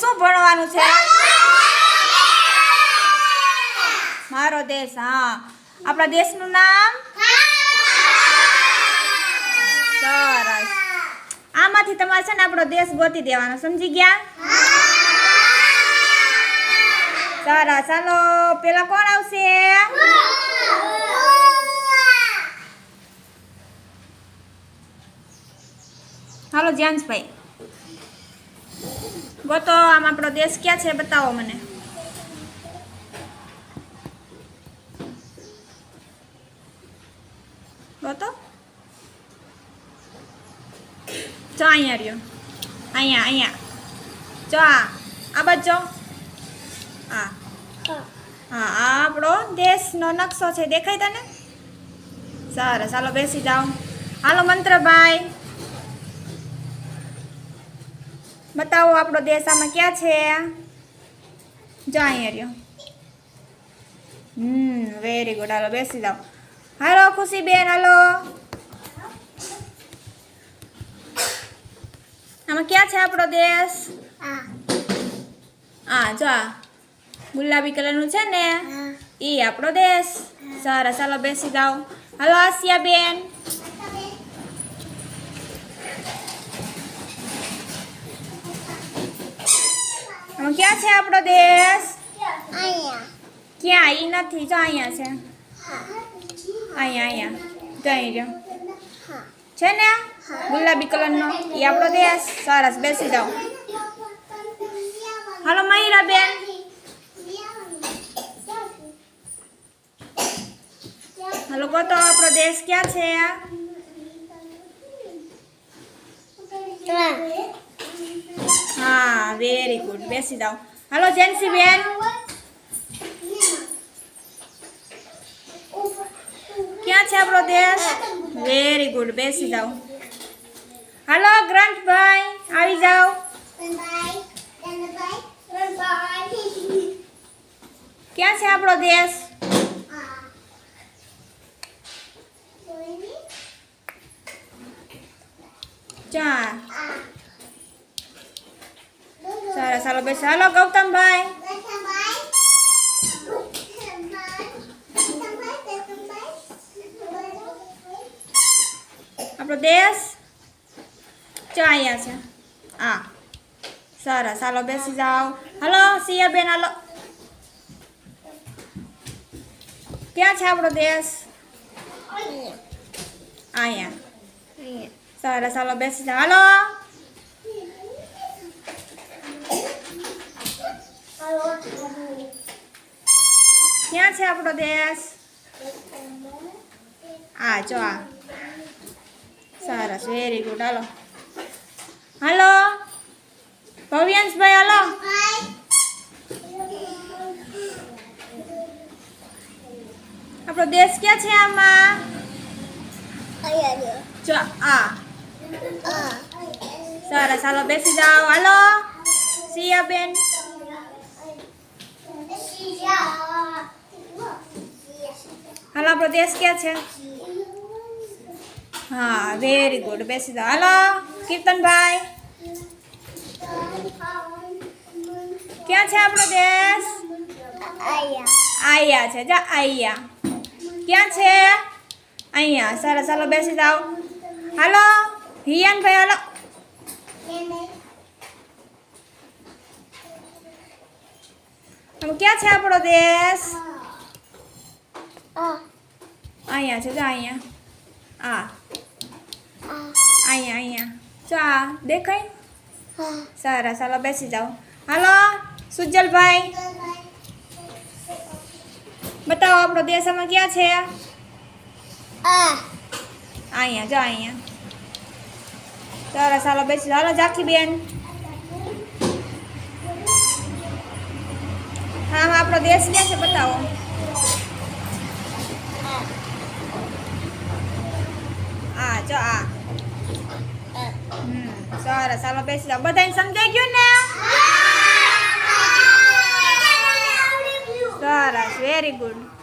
શું ભણવાનું છે? મારો દેશ હા. આપણા દેશનું નામ? સરસ. આમાંથી તમારે છે ને આપણો દેશ ગોતી દેવાનો સમજી ગયા? સરસ. ચાલો પેલા કોણ આવશે? હાલો જ્યાંશભાઈ. ગોતો, આમ આપણો દેશ ક્યાં છે, બતાવો મને. ગોતો. જો અહીંયા રહ્યો. અહીંયા અહીંયા. જો આ આ બાજુ આ. હા, આ આપણો દેશનો નકશો છે. દેખાય તને? સરસ, હાલો બેસી જાઓ. હાલો મંત્રભાઈ. બતાવો આપણો દેશ આમાં ક્યાં છે? જો અહીંયા રહ્યો. હમ વેરી ગુડ હાલો બેસી જાઓ. હાલો ખુશીબેન હાલો. આમાં ક્યાં છે આપણો દેશ? હા જો આ. ગુલાબી કલરનું છે ને? એ આપણો દેશ. સરસ ચાલો બેસી જાઓ. હાલો આસિયા બેન ક્યાં છે આપણો દેશ? ક્યાં? ઈ નથી. જો અહીંયા છે. અહીંયા અહીંયા. તો અહીં રહ્યો છે ને? ગુલાબી કલરનો એ આપણો દેશ. સરસ. બેસી જાઓ. હાલો મહિરા બેન. હાલો કહો તો આપણો દેશ. ક્યાં છે? હા. વેરી ગુડ બેસી જાઓ હાલો જેન્સી બેન ક્યાં છે આપણો દેશ વેરી ગુડ બેસી જાઓ હાલો ગ્રંથભાઈ આવી જાઓ ક્યાં છે આપણો દેશ ચાર સરસ ચાલો બેસ હાલો ગૌતમભાઈ. આપણો દેશ? ચો અહીંયા છે? હા. સરસ હાલો બેસી જાઓ. હાલો સિયાબેન હાલો. ક્યાં છે આપણો દેશ? અહીંયા. સરસ હાલો બેસી જાઓ. હાલો. ક્યાં છે આપણો દેશ? આ જો આ. સરસ વેરી ગુડ હાલો. હલો. ભવ્યાંશભાઈ, હલો. આપણો દેશ ક્યાં છે આમાં? જો આ. સરસ, હાલો, બેસી જાઓ. હાલો. સિયાબેન. હાલો આપણો દેશ ક્યાં છે? હા વેરી ગુડ બેસી જાઓ. હાલો, કીર્તનભાઈ. ક્યાં છે આપણો દેશ? આયા છે. જા, આયા. ક્યાં છે? અહીંયા સરસ ચાલો બેસી જાઓ. હાલો, હિયાનભાઈ, હાલો. હવે ક્યાં છે આપણો દેશ? અહીંયા છે જા અહીંયા. આ. અહીંયા અહીંયા. જો આ દેખાય? સારા ચાલો બેસી જાઓ. હાલો સુજલભાઈ. બતાવો આપણો દેશ આમાં ક્યાં છે? અહીંયા જો અહીંયા. સરસ હાલો બેસી જાઓ. હાલો ઝાંખી બેન હા આમાં આપણો દેશ ક્યાં છે બતાવો. આ. જો આ સરસ ચાલો બેસી જાઓ. બધાને સમજાઈ ગયું ને? સરસ વેરી ગુડ